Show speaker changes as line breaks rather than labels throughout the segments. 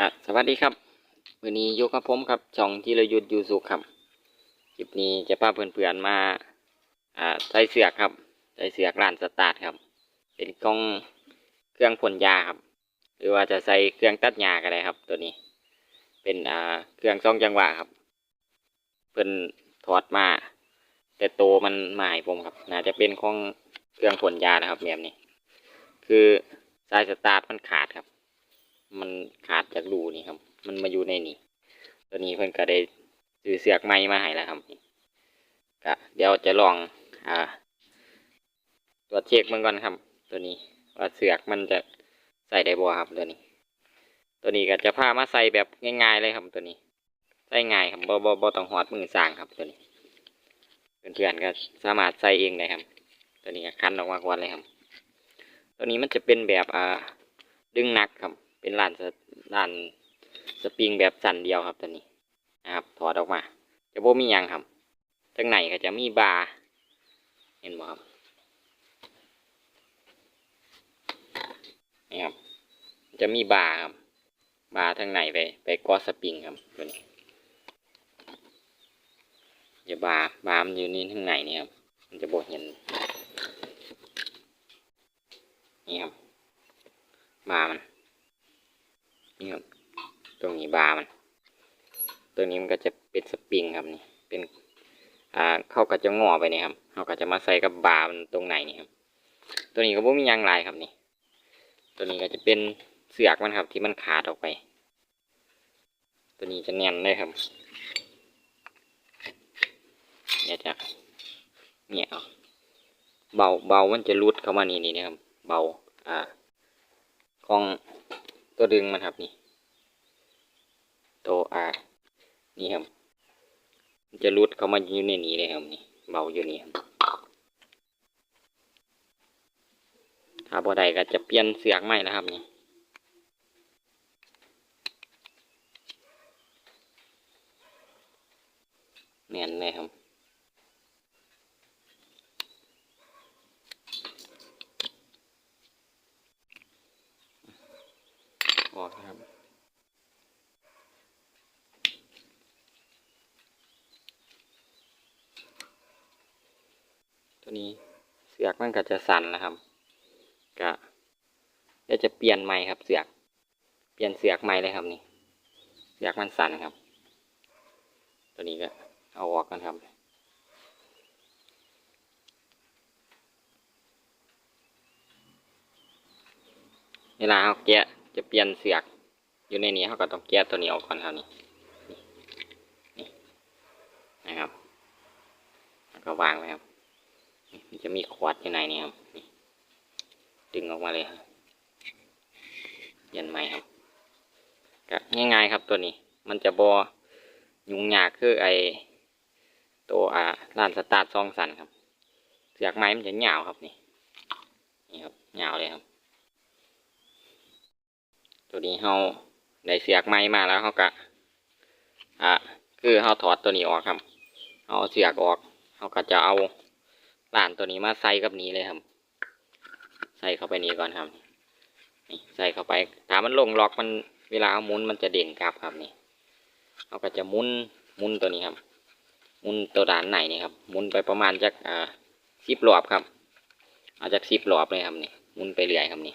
อะสวัสดีครับวันนี้อยู่กับผมครับช่องที่เราหยุดอยู่สุขครับคลิปนี้จะพาเพื่อนๆมาอ่าใส่เสือกครับใส่เสือกร้านสตาร์ทครับ เป็นกล้องเครื่องพ่นยาครับ หรือว่าจะใส่เครื่องตัดหญ้าก็ได้ครับ ตัวนี้ เป็นอ่าเครื่องซองจังหวะครับ เพิ่นถอดมา แต่โตมันมาให้ผมครับน่าจะเป็นของเครื่องพ่นยานะครับแบบนี้ คือสายสตาร์ทมันขาดครับ มันขาดจากรูนี่ครับ มันมาอยู่ในนี่ตัวนี้เพิ่อนก็ได้ซื้อเสือกใหม่มาให้แล้วครับก็เดี๋ยวจะลอง อ่าตรวเช็คมันก่อนครับ ตัวนี้ว่าเสือกมันจะใส่ได้บ่ครับตัวนี้ ตัวนี้ก็จะพามาใส่แบบง่ายๆเลยครับตัวนี้ใส่ง่ายครับบ่บ่บ่ต้องหอดมือสร้างครับตัวนี้เพื่อนๆก็สามารถใส่เองได้ครับ ตัวนี้ก็คันออกมาก่อนเลยครับ ตัวนี้มันจะเป็นแบบอ่าดึงหนักครับ เป็นลานสลานสปริงแบบสั่นเดียวครับตัวนี้นะครับ ถอดออกมา จะบ่มียังครับทั้งในก็จะมีบาร์เห็นบ่ครับนี่ครับ จะมีบาร์ครับ บาร์ทั้งในไป ไปกอสปริงครับตัวนี้จะบาร์บาร์มันอยู่นี่ทั้งในนี่ครับ มันจะบ่เห็นนี่ครับบาร์มัน นี้บาร์มัน ตัวนี้มันก็จะเป็นสปริงครับนี่ เป็นอ่าเข้าก็จะงอไปนี่ครับเขาก็จะมาใส่กับบาร์มันตรงไหนนี่ครับ ตัวนี้ก็บ่มียางลายครับนี่ ตัวนี้ก็จะเป็นเสือกมันครับ ที่มันขาดออกไป ตัวนี้จะแน่นเลยครับเนี่ยจะเนี่ยเอาเบาเบามันจะรุดเข้ามานี่นี่นะครับ เบา อ่า ของตัวดึงมันครับนี่ ตัวอานี่ครับมันจะรุดเข้ามาอยู่ในนี้เลยครับนี่เบาอยู่นี่ครับถ้าบ่ได้ก็จะเปลี่ยนเสือกใหม่แล้วครับนี่เนียนเลยครับ ออกครับ ตัว นี้เสือกมันก็จะสั่นนะครับก็จะเปลี่ยนใหม่ครับเสือก เปลี่ยนเสือกใหม่เลยครับนี่เสือกมันสั่นครับ ตัวนี้ก็เอาออกกันครับเวลาเขาแกะจะเปลี่ยนเสือก อยู่ในนี้เขาก็ต้องแกะตัวนี้ออกก่อนครับนี่นี่นะครับแล้วก็วางไว้ครับ จะมีขวดอยู่ในนี้ครับดึงออกมาเลยครับเย็นไหมครับก็ง่ายๆครับตัวนี้ มันจะบอยุ่งยากคือไอตัวอ่าร้านสตาร์ทซองสันครับเสือกไม้มันจะเหงาครับนี่นี่ครับเหงาเลยครับ ตัวนี้เขาได้เสือกไม้มาแล้วเขาก็อ่าคือเขาถอดตัวนี้ออกครับเอาเสือกออกเขาก็จะเอา ล้านตัวนี้มาใส่กับนี้เลยครับ ใส่เข้าไปนี้ก่อนครับ นี่ใส่เข้าไปถามมันลงล็อกมันเวลาเอาหมุนมันจะเด่นกลับครับนี่เขาก็จะหมุนหมุนตัวนี้ครับหมุนตัวด้านไหนนี่ครับหมุนไปประมาณจากอ่าสิบรอบครับ เอาจากสิบรอบเลยครับนี่หมุนไปเรื่อยครับนี่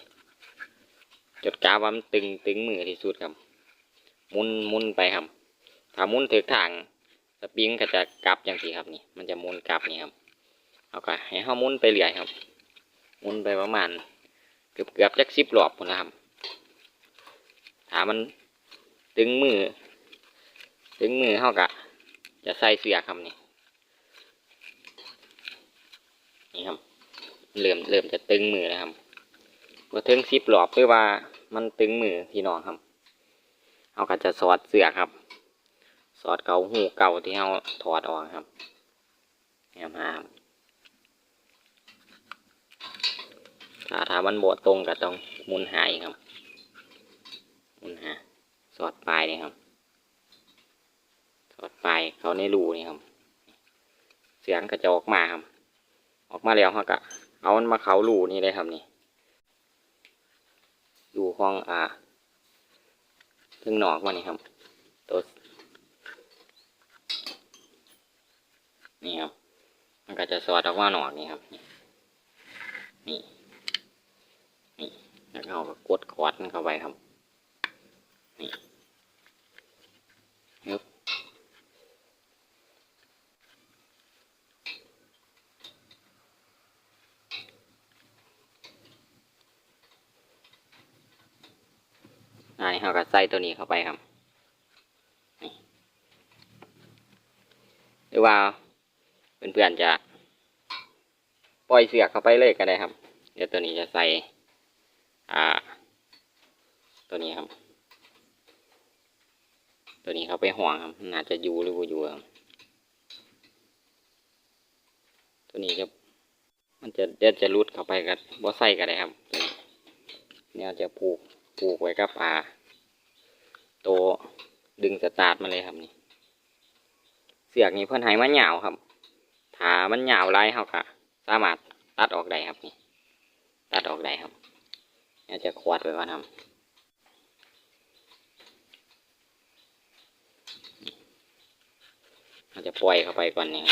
จดกาว่ามันตึงตึงมือที่สุดครับหมุนหมุนไปครับ ถ้าหมุนถึกทางสปริงก็จะกลับอย่างที่ครับนี่ มันจะหมุนกลับนี่ครับ เอาก็ให้เขามุนไปเรื่อยครับ มุนไปประมาณเกือบเกือบจักสิบรอบหมดแล้วครับถามันตึงมือตึงมือเขากะจะใส่เสือครับนี่นี่ครับเริ่มเริ่มจะตึงมือแล้วครับพอถึงสิบหลอบหรือว่ามันตึงมือพี่น้องครับเขาก็จะสอดเสือครับ สอดเกาหูเก่าที่เขาถอดออกครับเนี่ยมาครับ ถ้าถามันบดตรงก็ต้องมุนหายครับ มุนหา สอดปลายนี่ครับ สอดปลายเขาในรูนี่ครับ เสียงก็จะออกมาครับ ออกมาแล้วเขาก็เอามันมาเขารูนี่เลยครับนี่อยู่ห้องอ่าถึงหนอกมันนี่ครับ ตัวนี่ครับ มันก็จะสอดออกมาหนอกนี่ครับ นี่ เอาก็กดคอร์ดมันเข้าไปครับ นี่ยึบอันนี้เราก็ใส่ตัวนี้เข้าไปครับหรือว่าเพื่อนๆจะปล่อยเสือกเข้าไปเลยก็ได้ครับ เดี๋ยวตัวนี้จะใส่ อ่า ตัวนี้ครับ ตัวนี้เขาไปห่วงครับน่าจะอยู่หรือบ่อยู่ครับตัวนี้จะมันจะเดี๋ยวจะรุดเข้าไปกับบ่ใส่ก็ได้ครับนี้เนี่ยจะผูกผูกไว้กับอ่าตัวดึงสตาร์ทมาเลยครับนี่เสือกนี่เพื่อนให้มันหยาวครับถ้ามันหยาวไรเขาก็สามารถตัดออกได้ครับนี่ตัดออกได้ครับ นี่ยจะควดไว้ก่อนครับเราจะปล่อยเข้าไปก่อนนี่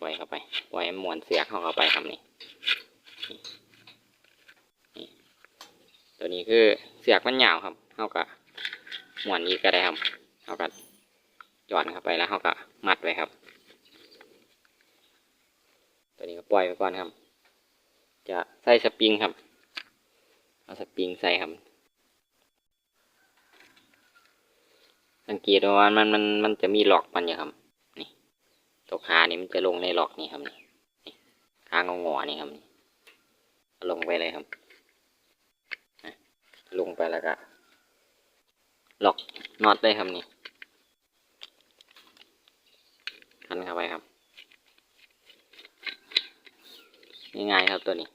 ปล่อยเข้าไป ปล่อยมวนเสือกเข้าเข้าไปครับนี่ตัวนี้คือเสือกมันยาวครับเขาก็มวนอีกก็ได้ครับเขาก็หย่อนเข้าไปแล้วเขาก็มัดไว้ครับ ตัวนี้ก็ปล่อยไปก่อนครับ จะใส่สปริงครับ เอาสปริงใส่ครับ สังเกตว่ามันมันมันจะมีหลอกมันอยู่ครับ นี่ตัวขานี่มันจะลงในหลอกนี่ครับนี่ขางงอนี่ครับนี่ลงไปเลยครับลงไปแล้วก็หลอกน็อตได้ครับนี่คันเข้าไปครับง่ายๆครับตัวนี้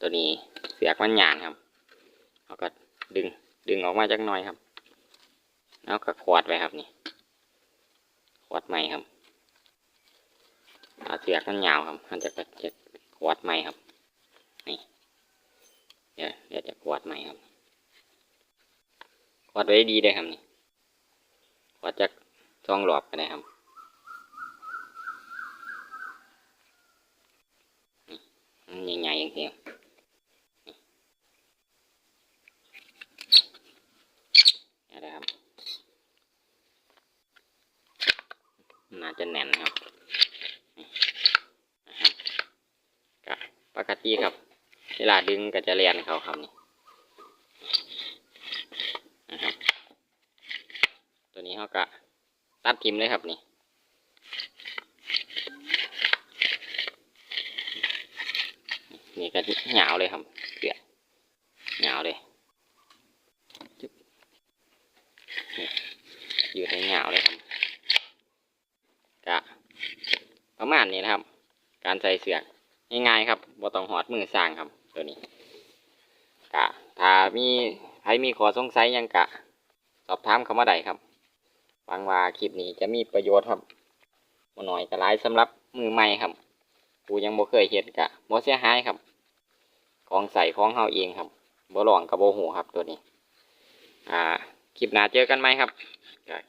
ตัวนี้เสียกมันหยานครับเราก็ดึงดึงออกมาจากหน้อยครับ แล้วก็ควดไว้ครับนี่ควดใหม่ครับเอาเสียกมันยาวครับมันจะก็จะควดใหม่ครับนี่เดี๋ยวเดี๋ยวจะควดใหม่ครับควดไว้ดีเลยครับนี่ควดจากช่องหลอบกันเลยครับนี่ใหญ่ๆอย่างเดียว นี่นะครับ น่า จะแน่นครับนี่นะครับก็ปกติครับ เวลาดึงก็จะเรียนเขาครับนี่นะครับ ตัวนี้เขาก็ตัดทิมเลยครับนี่นี่ก็เหงาเลยครับเกลือเหงาเลยอยู่ในเหงาเลยครับกะ ประมาณนี้นะครับ การใส่เสือกง่ายๆครับบ่ต้องหอดมือสร้างครับ ตัวนี้กะถ้ามีใครมีขอสงสัยยังกะ สอบถามเข้ามาได้ครับหวังว่าคลิปนี้จะมีประโยชน์ครับบ่น้อยก็หลายสำหรับมือใหม่ครับผู้ยังบ่เคยเห็นกะบ่เสียหายครับ ของใส่ของเฮาเองครับบ่ลองกับบ่หูครับตัวนี้ อ่าคลิปหน้าเจอกันไหมครับ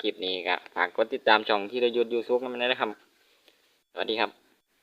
คลิปนี้ก็ฝากกดติดตามช่องที่เรายุดยูซุกนั่นนะครับ สวัสดีครับ